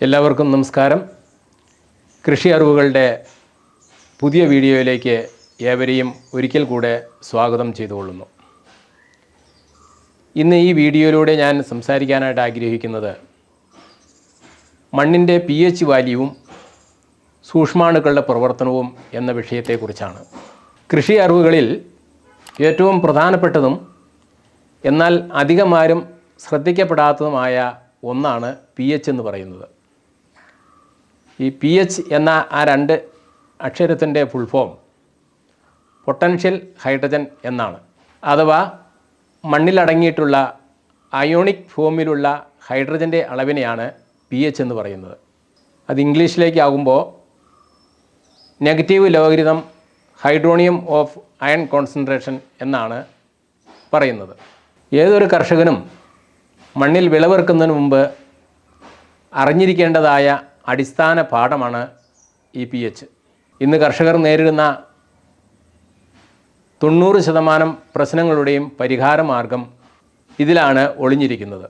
എല്ലാവർക്കും നമസ്കാരം. കൃഷി അറിവുകളുടെ പുതിയ വീഡിയോയിലേക്ക് ഏവരെയും ഒരിക്കൽ കൂടെ സ്വാഗതം ചെയ്തുകൊള്ളുന്നു. ഇന്ന് ഈ വീഡിയോയിലൂടെ ഞാൻ സംസാരിക്കാനായിട്ട് ആഗ്രഹിക്കുന്നത് മണ്ണിന്റെ പി എച്ച് വാല്യുവും സൂക്ഷ്മാണുക്കളുടെ പ്രവർത്തനവും എന്ന വിഷയത്തെക്കുറിച്ചാണ്. കൃഷി അറിവുകളിൽ ഏറ്റവും പ്രധാനപ്പെട്ടതും എന്നാൽ അധികമാരും ശ്രദ്ധിക്കപ്പെടാത്തതുമായ ഒന്നാണ് പി എച്ച് എന്ന് പറയുന്നത്. ഈ പി എച്ച് എന്ന ആ രണ്ട് അക്ഷരത്തിന്റെ ഫുൾ ഫോം പൊട്ടൻഷ്യൽ ഹൈഡ്രജൻ എന്നാണ്. അഥവാ മണ്ണിലടങ്ങിയിട്ടുള്ള അയോണിക് ഫോമിലുള്ള ഹൈഡ്രജന്റെ അളവിനെയാണ് പി എച്ച് എന്ന് പറയുന്നത്. അത് ഇംഗ്ലീഷിലേക്കാകുമ്പോൾ negative logarithm hydronium of ion concentration എന്നാണ് പറയുന്നത്. ഏതൊരു കർഷകനും മണ്ണിൽ വിളവിറക്കുന്നതിന് മുമ്പ് അറിഞ്ഞിരിക്കേണ്ടതായ അടിസ്ഥാന പാഠമാണ് ഇ പി എച്ച്. ഇന്ന് കർഷകർ നേരിടുന്ന തൊണ്ണൂറ് ശതമാനം പ്രശ്നങ്ങളുടെയും പരിഹാര മാർഗം ഇതിലാണ് ഒളിഞ്ഞിരിക്കുന്നത്.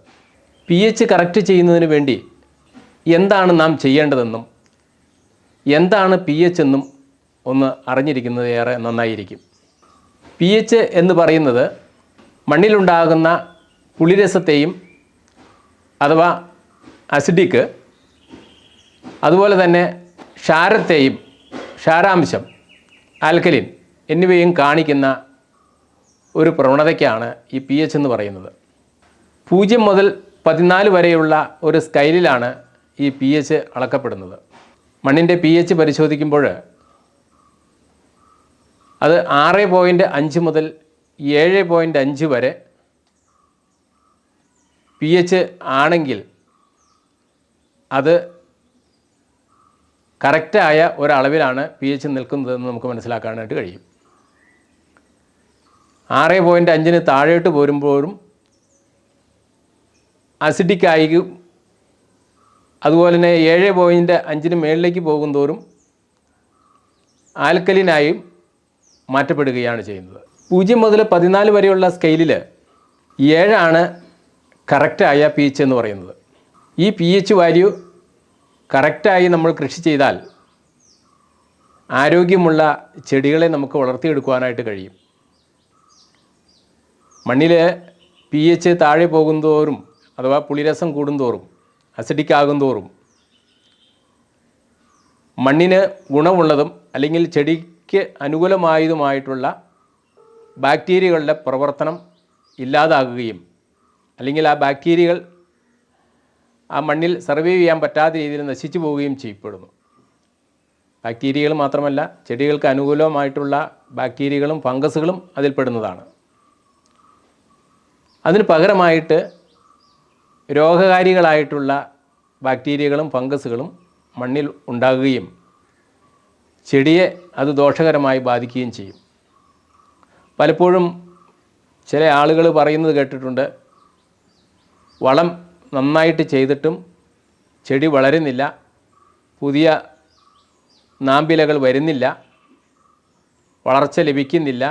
പി എച്ച് കറക്റ്റ് ചെയ്യുന്നതിന് വേണ്ടി എന്താണ് നാം ചെയ്യേണ്ടതെന്നും എന്താണ് പി എച്ച് എന്നും ഒന്ന് അറിഞ്ഞിരിക്കുന്നത് ഏറെ നന്നായിരിക്കും. പി എച്ച് എന്ന് പറയുന്നത് മണ്ണിലുണ്ടാകുന്ന പുളിരസത്തെയും അഥവാ അസിഡിക്ക് അതുപോലെ തന്നെ ക്ഷാരത്തെയും ക്ഷാരാംശം ആൽക്കലിൻ എന്നിവയും കാണിക്കുന്ന ഒരു പ്രവണതയ്ക്കാണ് ഈ പി എച്ച് എന്ന് പറയുന്നത്. പൂജ്യം മുതൽ പതിനാല് വരെയുള്ള ഒരു സ്കൈലിലാണ് ഈ പി എച്ച് അളക്കപ്പെടുന്നത്. മണ്ണിന്റെ പി എച്ച് പരിശോധിക്കുമ്പോൾ അത് ആറ് പോയിന്റ് അഞ്ച് മുതൽ ഏഴ് പോയിന്റ് അഞ്ച് വരെ പി എച്ച് ആണെങ്കിൽ അത് കറക്റ്റായ ഒരളവിലാണ് പി എച്ച് നിൽക്കുന്നതെന്ന് നമുക്ക് മനസ്സിലാക്കാനായിട്ട് കഴിയും. ആറ് പോയിന്റ് അഞ്ചിന് താഴോട്ട് പോരുമ്പോഴും അസിഡിക് ആയിരിക്കും അതുപോലെ തന്നെ ഏഴ് പോയിന്റ് അഞ്ചിന് മേളിലേക്ക് പോകുന്തോറും ആൽക്കലിനായും മാറ്റപ്പെടുകയാണ് ചെയ്യുന്നത്. പൂജ്യം മുതൽ പതിനാല് വരെയുള്ള സ്കെയിലിൽ ഏഴാണ് കറക്റ്റായ പി എച്ച് എന്ന് പറയുന്നത്. ഈ പി എച്ച് വാല്യൂ കറക്റ്റായി നമ്മൾ കൃഷി ചെയ്താൽ ആരോഗ്യമുള്ള ചെടികളെ നമുക്ക് വളർത്തിയെടുക്കുവാനായിട്ട് കഴിയും. മണ്ണിൽ പി എച്ച് താഴെ പോകുന്തോറും അഥവാ പുളിരസം കൂടുന്തോറും അസിഡിക് ആകുന്തോറും മണ്ണിന് ഗുണമുള്ളതും അല്ലെങ്കിൽ ചെടിക്ക് അനുകൂലമായതുമായിട്ടുള്ള ബാക്ടീരിയകളുടെ പ്രവർത്തനം ഇല്ലാതാകുകയും അല്ലെങ്കിൽ ആ ബാക്ടീരിയകൾ ആ മണ്ണിൽ സർവൈവ് ചെയ്യാൻ പറ്റാത്ത രീതിയിൽ നശിച്ചു പോവുകയും ചെയ്യപ്പെടുന്നു. ബാക്ടീരിയകൾ മാത്രമല്ല ചെടികൾക്ക് അനുകൂലമായിട്ടുള്ള ബാക്ടീരിയകളും ഫംഗസുകളും അതിൽപ്പെടുന്നതാണ് അതിന് പകരമായിട്ട് രോഗകാരികളായിട്ടുള്ള ബാക്ടീരിയകളും ഫംഗസുകളും മണ്ണിൽ ഉണ്ടാകുകയും ചെടിയെ അത് ദോഷകരമായി ബാധിക്കുകയും ചെയ്യും. പലപ്പോഴും ചില ആളുകൾ പറയുന്നത് കേട്ടിട്ടുണ്ട് വളം നന്നായിട്ട് ചെയ്തിട്ടും ചെടി വളരുന്നില്ല. പുതിയ നാമ്പിലകൾ വരുന്നില്ല. വളർച്ച ലഭിക്കുന്നില്ല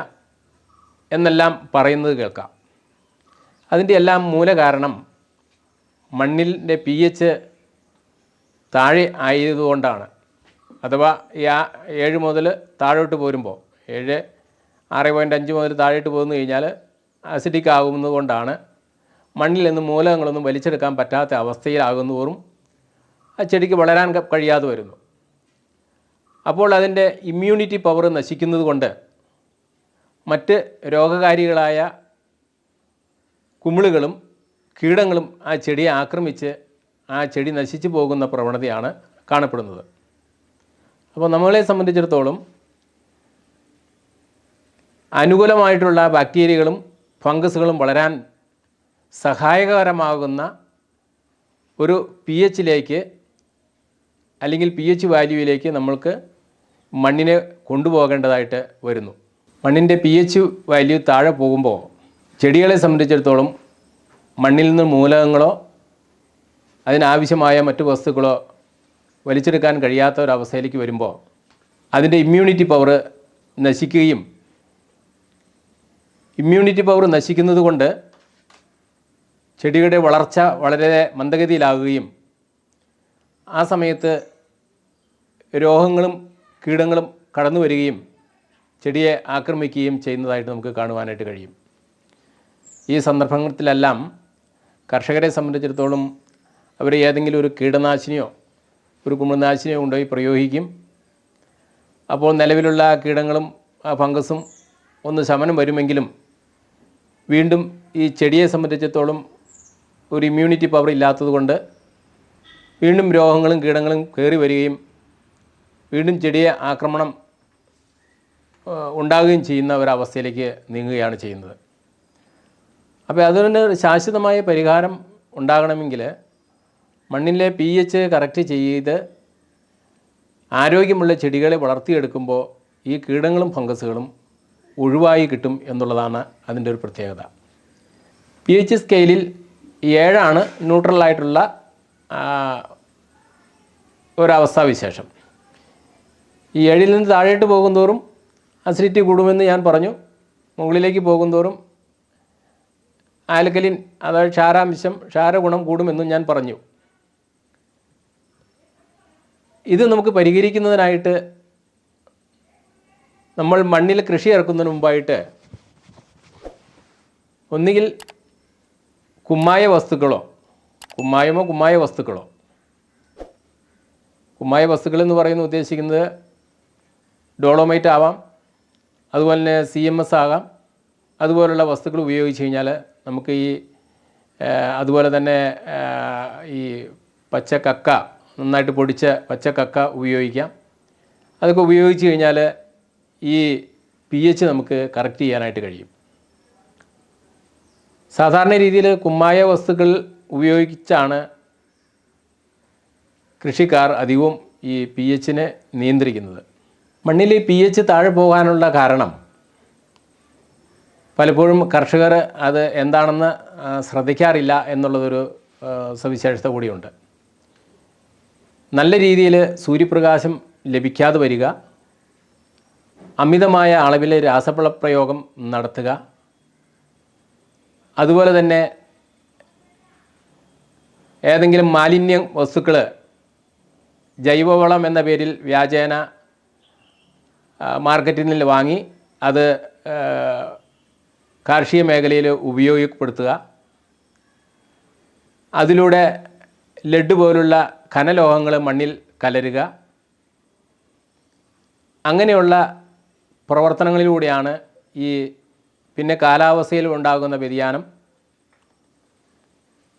എന്നെല്ലാം പറയുന്നത് കേൾക്കാം. അതിന്റെ എല്ലാം മൂലകാരണം മണ്ണിന്റെ പി എച്ച് താഴെ ആയതുകൊണ്ടാണ്. അഥവാ ഈ ആ ഏഴ് മുതൽ താഴോട്ട് പോരുമ്പോൾ ഏഴ് ആറ് പോയിന്റ് അഞ്ച് മുതൽ താഴോട്ട് പോകുന്നു കഴിഞ്ഞാൽ അസിഡിക് ആകുന്നത് കൊണ്ടാണ് മണ്ണിൽ നിന്ന് മൂലകങ്ങളൊന്നും വലിച്ചെടുക്കാൻ പറ്റാത്ത അവസ്ഥയിലാകുന്നതോറും ആ ചെടിക്ക് വളരാൻ കഴിയാതെ വരുന്നു. അപ്പോൾ അതിന്റെ ഇമ്മ്യൂണിറ്റി പവർ നശിക്കുന്നത് കൊണ്ട് മറ്റ് രോഗകാരികളായ കുമിളുകളും കീടങ്ങളും ആ ചെടിയെ ആക്രമിച്ച് ആ ചെടി നശിച്ചു പോകുന്ന പ്രവണതയാണ് കാണപ്പെടുന്നത്. അപ്പോൾ നമ്മളെ സംബന്ധിച്ചിടത്തോളം അനുകൂലമായിട്ടുള്ള ബാക്ടീരിയകളും ഫംഗസുകളും വളരാൻ സഹായകരമാകുന്ന ഒരു പി എച്ചിലേക്ക് അല്ലെങ്കിൽ പി എച്ച് വാല്യൂവിലേക്ക് നമ്മൾക്ക് മണ്ണിനെ കൊണ്ടുപോകേണ്ടതായിട്ട് വരുന്നു. മണ്ണിന്റെ പി എച്ച് വാല്യൂ താഴെ പോകുമ്പോൾ ചെടികളെ സംബന്ധിച്ചിടത്തോളം മണ്ണിൽ നിന്ന് മൂലകങ്ങളോ അതിനാവശ്യമായ മറ്റു വസ്തുക്കളോ വലിച്ചെടുക്കാൻ കഴിയാത്ത ഒരവസ്ഥയിലേക്ക് വരുമ്പോൾ അതിന്റെ ഇമ്മ്യൂണിറ്റി പവർ നശിക്കുകയും ഇമ്മ്യൂണിറ്റി പവർ നശിക്കുന്നത് കൊണ്ട് ചെടിയുടെ വളർച്ച വളരെ മന്ദഗതിയിലാകുകയും ആ സമയത്ത് രോഗങ്ങളും കീടങ്ങളും കടന്നു വരികയും ചെടിയെ ആക്രമിക്കുകയും ചെയ്യുന്നതായിട്ട് നമുക്ക് കാണുവാനായിട്ട് കഴിയും. ഈ സന്ദർഭത്തിലെല്ലാം കർഷകരെ സംബന്ധിച്ചിടത്തോളം അവർ ഏതെങ്കിലും ഒരു കീടനാശിനിയോ ഒരു കുമിൾനാശിനിയോ കൊണ്ടുപോയി പ്രയോഗിക്കും. അപ്പോൾ നിലവിലുള്ള കീടങ്ങളും ആ ഫംഗസും ഒന്ന് ശമനം വരുമെങ്കിലും വീണ്ടും ഈ ചെടിയെ സംബന്ധിച്ചിടത്തോളം ഒരു ഇമ്മ്യൂണിറ്റി പവർ ഇല്ലാത്തതുകൊണ്ട് വീണ്ടും രോഗങ്ങളും കീടങ്ങളും കയറി വരികയും വീണ്ടും ചെടിയെ ആക്രമണം ഉണ്ടാകുകയും ചെയ്യുന്ന ഒരവസ്ഥയിലേക്ക് നീങ്ങുകയാണ് ചെയ്യുന്നത്. അപ്പോൾ അതിന് ശാശ്വതമായ പരിഹാരം ഉണ്ടാകണമെങ്കിൽ മണ്ണിലെ പി എച്ച് കറക്റ്റ് ചെയ്ത് ആരോഗ്യമുള്ള ചെടികളെ വളർത്തിയെടുക്കുമ്പോൾ ഈ കീടങ്ങളും ഫംഗസുകളും ഒഴിവായി കിട്ടും എന്നുള്ളതാണ് അതിന്റെ ഒരു പ്രത്യേകത. പി എച്ച് സ്കെയിലിൽ ഏഴാണ് ന്യൂട്രലായിട്ടുള്ള ഒരവസ്ഥാവിശേഷം ഈ ഏഴിൽ നിന്ന് താഴേട്ട് പോകുന്തോറും അസിഡിറ്റി കൂടുമെന്ന് ഞാൻ പറഞ്ഞു. മുകളിലേക്ക് പോകുന്തോറും ആൽക്കലിൻ അതായത് ക്ഷാരാംശം ക്ഷാരഗുണം കൂടുമെന്നും ഞാൻ പറഞ്ഞു. ഇത് നമുക്ക് പരിഹരിക്കുന്നതിനായിട്ട് നമ്മൾ മണ്ണിൽ കൃഷി ഇറക്കുന്നതിന് മുമ്പായിട്ട് ഒന്നുകിൽ കുമ്മായ വസ്തുക്കളോ? കുമ്മായമോ കുമ്മായ വസ്തുക്കളോ? കുമ്മായ വസ്തുക്കൾ എന്ന് പറയുന്ന ഉദ്ദേശിക്കുന്നത് ഡോളോമൈറ്റ് ആവാം അതുപോലെ തന്നെ സി എം എസ് ആകാം. അതുപോലുള്ള വസ്തുക്കൾ ഉപയോഗിച്ച് കഴിഞ്ഞാൽ നമുക്ക് ഈ അതുപോലെ തന്നെ ഈ പച്ച കക്ക നന്നായിട്ട് പൊടിച്ച പച്ച കക്ക ഉപയോഗിക്കാം. അതൊക്കെ ഉപയോഗിച്ച് കഴിഞ്ഞാൽ ഈ പി എച്ച് നമുക്ക് കറക്റ്റ് ചെയ്യാനായിട്ട് കഴിയും. സാധാരണ രീതിയിൽ കുമ്മായ വസ്തുക്കൾ ഉപയോഗിച്ചാണ് കൃഷിക്കാർ അധികവും ഈ പി എച്ചിനെ നിയന്ത്രിക്കുന്നത്. മണ്ണിൽ പി എച്ച് താഴെ പോകാനുള്ള കാരണം പലപ്പോഴും കർഷകർ അത് എന്താണെന്ന് ശ്രദ്ധിക്കാറില്ല എന്നുള്ളതൊരു സവിശേഷത കൂടിയുണ്ട്. നല്ല രീതിയിൽ സൂര്യപ്രകാശം ലഭിക്കാതെ വരിക അമിതമായ അളവിൽ രാസവള പ്രയോഗം നടത്തുക അതുപോലെ തന്നെ ഏതെങ്കിലും മാലിന്യ വസ്തുക്കൾ ജൈവവളം എന്ന പേരിൽ വ്യാജേന മാർക്കറ്റിൽ വാങ്ങി അത് കാർഷിക മേഖലയിൽ ഉപയോഗപ്പെടുത്തുക. അതിലൂടെ ലഡ് പോലുള്ള ഖനലോഹങ്ങൾ മണ്ണിൽ കലരുക. അങ്ങനെയുള്ള പ്രവർത്തനങ്ങളിലൂടെയാണ് ഈ പിന്നെ കാലാവസ്ഥയിൽ ഉണ്ടാകുന്ന വ്യതിയാനം.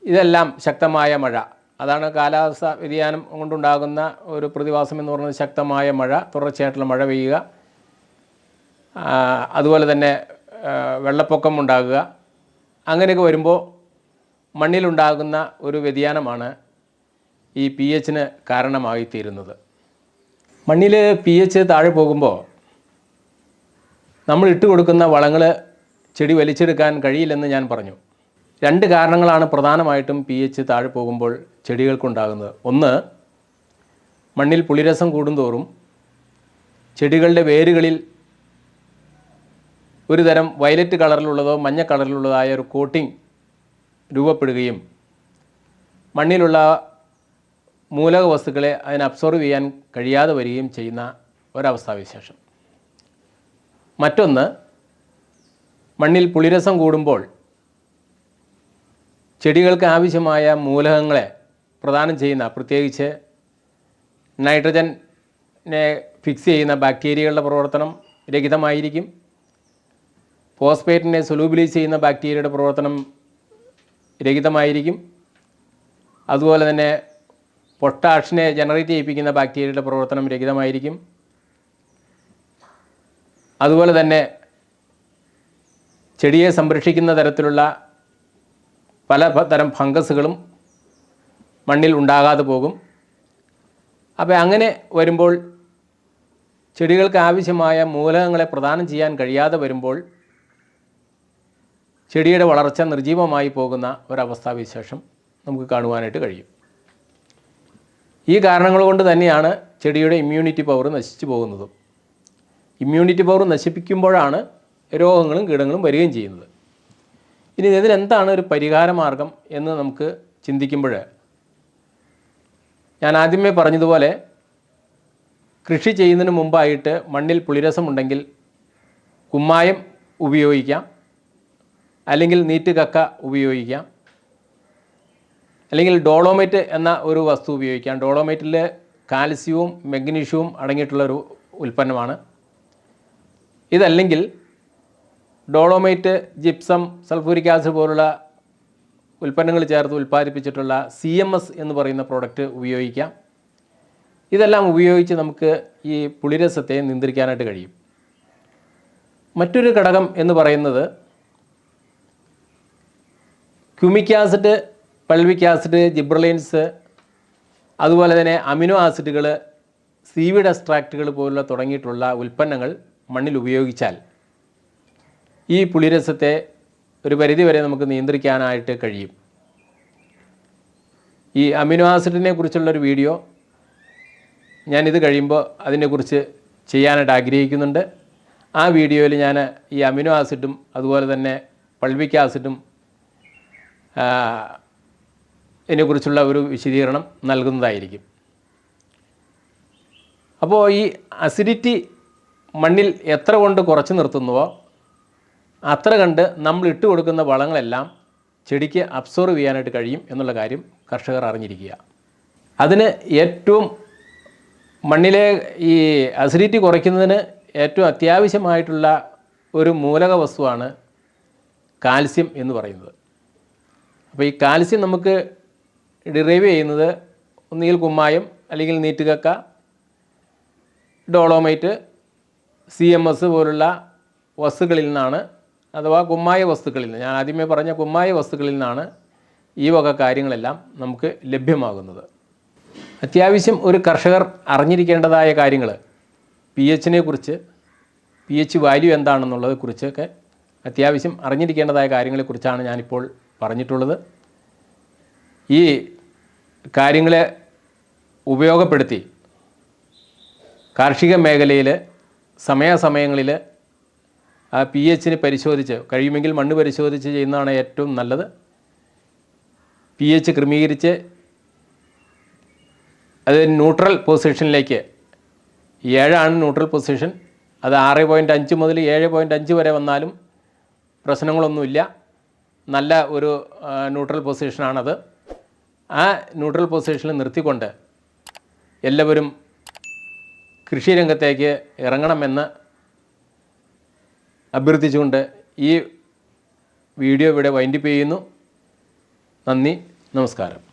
ഇതെല്ലാം ശക്തമായ മഴ. അതാണ് കാലാവസ്ഥ വ്യതിയാനം കൊണ്ടുണ്ടാകുന്ന ഒരു പ്രതിഭാസം എന്ന് പറയുന്നത് ശക്തമായ മഴ തുടർച്ചയായിട്ടുള്ള മഴ പെയ്യുക. അതുപോലെ തന്നെ വെള്ളപ്പൊക്കം ഉണ്ടാകുക. അങ്ങനെയൊക്കെ വരുമ്പോൾ മണ്ണിലുണ്ടാകുന്ന ഒരു വ്യതിയാനമാണ് ഈ പി എച്ചിന് കാരണമായി തീരുന്നത് മണ്ണിൽ പി എച്ച് താഴെ പോകുമ്പോൾ നമ്മൾ ഇട്ട് കൊടുക്കുന്ന വളങ്ങൾ ചെടി വലിച്ചെടുക്കാൻ കഴിയില്ലെന്ന് ഞാൻ പറഞ്ഞു. രണ്ട് കാരണങ്ങളാണ് പ്രധാനമായിട്ടും പി എച്ച് താഴെ പോകുമ്പോൾ ചെടികൾക്കുണ്ടാകുന്നത്. ഒന്ന് മണ്ണിൽ പുളിരസം കൂടുന്തോറും ചെടികളുടെ വേരുകളിൽ ഒരു തരം വയലറ്റ് കളറിലുള്ളതോ മഞ്ഞ കളറിലുള്ളതായ ഒരു കോട്ടിംഗ് രൂപപ്പെടുകയും മണ്ണിലുള്ള മൂലക വസ്തുക്കളെ അതിനെ അബ്സോർവ് ചെയ്യാൻ കഴിയാതെ വരികയും ചെയ്യുന്ന ഒരവസ്ഥാവിശേഷം. മറ്റൊന്ന് മണ്ണിൽ പുളിരസം കൂടുമ്പോൾ ചെടികൾക്ക് ആവശ്യമായ മൂലകങ്ങളെ പ്രദാനം ചെയ്യുന്ന പ്രത്യേകിച്ച് നൈട്രജനെ ഫിക്സ് ചെയ്യുന്ന ബാക്ടീരിയകളുടെ പ്രവർത്തനം രഹിതമായിരിക്കും. ഫോസ്ഫേറ്റിനെ സൊലൂബിലൈസ് ചെയ്യുന്ന ബാക്ടീരിയയുടെ പ്രവർത്തനം രഹിതമായിരിക്കും. അതുപോലെ തന്നെ പൊട്ടാഷിനെ ജനറേറ്റ് ചെയ്യിപ്പിക്കുന്ന ബാക്ടീരിയയുടെ പ്രവർത്തനം രഹിതമായിരിക്കും. അതുപോലെ തന്നെ ചെടിയെ സംരക്ഷിക്കുന്ന തരത്തിലുള്ള പല തരം ഫംഗസുകളും മണ്ണിൽ ഉണ്ടാകാതെ പോകും. അപ്പോൾ അങ്ങനെ വരുമ്പോൾ ചെടികൾക്ക് ആവശ്യമായ മൂലകങ്ങളെ പ്രദാനം ചെയ്യാൻ കഴിയാതെ വരുമ്പോൾ ചെടിയുടെ വളർച്ച നിർജീവമായി പോകുന്ന ഒരവസ്ഥാവിശേഷം നമുക്ക് കാണുവാനായിട്ട് കഴിയും. ഈ കാരണങ്ങൾ കൊണ്ട് തന്നെയാണ് ചെടിയുടെ ഇമ്മ്യൂണിറ്റി പവർ നശിച്ചു പോകുന്നതും. ഇമ്മ്യൂണിറ്റി പവർ നശിപ്പിക്കുമ്പോഴാണ് രോഗങ്ങളും കീടങ്ങളും വരികയും ചെയ്യുന്നത്. ഇനി ഇതിനെന്താണ് ഒരു പരിഹാര മാർഗം എന്ന് നമുക്ക് ചിന്തിക്കുമ്പോൾ ഞാൻ ആദ്യമേ പറഞ്ഞതുപോലെ കൃഷി ചെയ്യുന്നതിന് മുമ്പായിട്ട് മണ്ണിൽ പുളിരസമുണ്ടെങ്കിൽ കുമ്മായം ഉപയോഗിക്കാം. അല്ലെങ്കിൽ നീറ്റ് കക്ക ഉപയോഗിക്കാം. അല്ലെങ്കിൽ ഡോളോമൈറ്റ് എന്ന ഒരു വസ്തു ഉപയോഗിക്കാം. ഡോളോമൈറ്റിൽ കാൽസ്യവും മെഗ്നീഷ്യവും അടങ്ങിയിട്ടുള്ളൊരു ഉൽപ്പന്നമാണ്. ഇതല്ലെങ്കിൽ ഡോളോമൈറ്റ് ജിപ്സം സൾഫൂരിക് ആസിഡ് പോലുള്ള ഉൽപ്പന്നങ്ങൾ ചേർത്ത് ഉൽപ്പാദിപ്പിച്ചിട്ടുള്ള സി എം എസ് എന്ന് പറയുന്ന പ്രോഡക്റ്റ് ഉപയോഗിക്കാം. ഇതെല്ലാം ഉപയോഗിച്ച് നമുക്ക് ഈ പുളിരസത്തെ നിയന്ത്രിക്കാനായിട്ട് കഴിയും. മറ്റൊരു ഘടകം എന്ന് പറയുന്നത് ക്യുമിക് ആസിഡ് പൾവിക് ആസിഡ് ജിബ്രലൈൻസ് അതുപോലെ തന്നെ അമിനോ ആസിഡുകൾ സീവിഡ് എക്സ്ട്രാക്റ്റുകൾ പോലുള്ള തുടങ്ങിയിട്ടുള്ള ഉൽപ്പന്നങ്ങൾ മണ്ണിൽ ഉപയോഗിച്ചാൽ ഈ പുളിരസത്തെ ഒരു പരിധിവരെ നമുക്ക് നിയന്ത്രിക്കാനായിട്ട് കഴിയും. ഈ അമിനോ ആസിഡിനെ കുറിച്ചുള്ളൊരു വീഡിയോ ഞാനിത് കഴിയുമ്പോൾ അതിനെക്കുറിച്ച് ചെയ്യാനായിട്ട് ആഗ്രഹിക്കുന്നുണ്ട്. ആ വീഡിയോയിൽ ഞാൻ ഈ അമിനോ ആസിഡും അതുപോലെ തന്നെ പൾവിക് ആസിഡും ഇതിനെക്കുറിച്ചുള്ള ഒരു വിശദീകരണം നൽകുന്നതായിരിക്കും. അപ്പോൾ ഈ അസിഡിറ്റി മണ്ണിൽ എത്ര കൊണ്ട് കുറച്ച് നിർത്തുന്നുവോ അത്ര കണ്ട് നമ്മൾ ഇട്ട് കൊടുക്കുന്ന വളങ്ങളെല്ലാം ചെടിക്ക് അബ്സോർവ് ചെയ്യാനായിട്ട് കഴിയും എന്നുള്ള കാര്യം കർഷകർ അറിഞ്ഞിരിക്കുക. അതിന് ഏറ്റവും മണ്ണിലെ ഈ അസിഡിറ്റി കുറയ്ക്കുന്നതിന് ഏറ്റവും അത്യാവശ്യമായിട്ടുള്ള ഒരു മൂലക വസ്തുവാണ് കാൽസ്യം എന്ന് പറയുന്നത്. അപ്പോൾ ഈ കാൽസ്യം നമുക്ക് ഡിറൈവ് ചെയ്യുന്നത് ഒന്നുകിൽ കുമ്മായം അല്ലെങ്കിൽ നീറ്റുകക്ക ഡോളോമൈറ്റ് സി എം എസ് പോലുള്ള വസ്തുക്കളിൽ നിന്നാണ് അഥവാ കുമ്മായ വസ്തുക്കളിൽ നിന്ന് ഞാൻ ആദ്യമേ പറഞ്ഞ കുമ്മായ വസ്തുക്കളിൽ നിന്നാണ് ഈ വക കാര്യങ്ങളെല്ലാം നമുക്ക് ലഭ്യമാകുന്നത്. അത്യാവശ്യം ഒരു കർഷകർ അറിഞ്ഞിരിക്കേണ്ടതായ കാര്യങ്ങൾ പി എച്ചിനെ കുറിച്ച് പി എച്ച് വാല്യൂ എന്താണെന്നുള്ളത് കുറിച്ചൊക്കെ അത്യാവശ്യം അറിഞ്ഞിരിക്കേണ്ടതായ കാര്യങ്ങളെക്കുറിച്ചാണ് ഞാനിപ്പോൾ പറഞ്ഞിട്ടുള്ളത്. ഈ കാര്യങ്ങളെ ഉപയോഗപ്പെടുത്തി കാർഷിക മേഖലയിൽ സമയാസമയങ്ങളിൽ ആ പി എച്ചിന് പരിശോധിച്ച് കഴിയുമെങ്കിൽ മണ്ണ് പരിശോധിച്ച് ചെയ്യുന്നതാണ് ഏറ്റവും നല്ലത്. പി എച്ച് ക്രമീകരിച്ച് അത് ന്യൂട്രൽ പൊസിഷനിലേക്ക് ഏഴാണ് ന്യൂട്രൽ പൊസിഷൻ. അത് ആറ് പോയിന്റ് അഞ്ച് മുതൽ ഏഴ് പോയിന്റ് അഞ്ച് വരെ വന്നാലും പ്രശ്നങ്ങളൊന്നുമില്ല. നല്ല ഒരു ന്യൂട്രൽ പൊസിഷനാണത്. ആ ന്യൂട്രൽ പൊസിഷനിൽ നിർത്തിക്കൊണ്ട് എല്ലാവരും കൃഷിരംഗത്തേക്ക് ഇറങ്ങണമെന്ന് അഭ്യർത്ഥിച്ചുകൊണ്ട് ഈ വീഡിയോ ഇവിടെ വൈൻഡപ്പ് ചെയ്യുന്നു. നന്ദി നമസ്കാരം.